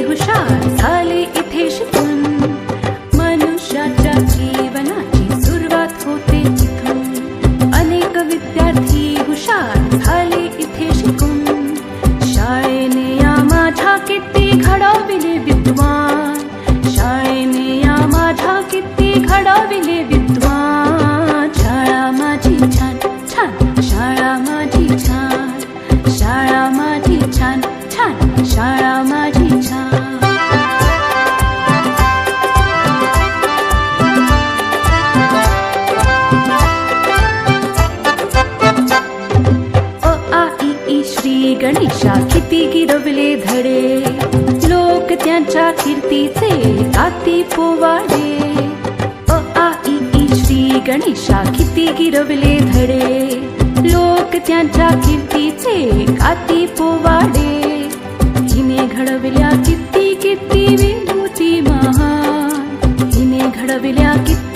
विद्यार्थी हुशार गणेशा किती गिरवले धडे. लोक त्यांच्या कीर्तीचे आती पोवाडे. अ आ ई श्री गणेशा किती गिरवले धडे. लोक त्यांच्या कीर्तीचे आती पोवाडे. हिने घडविल्या किती किती विभूती महा हिने घडविल्या किती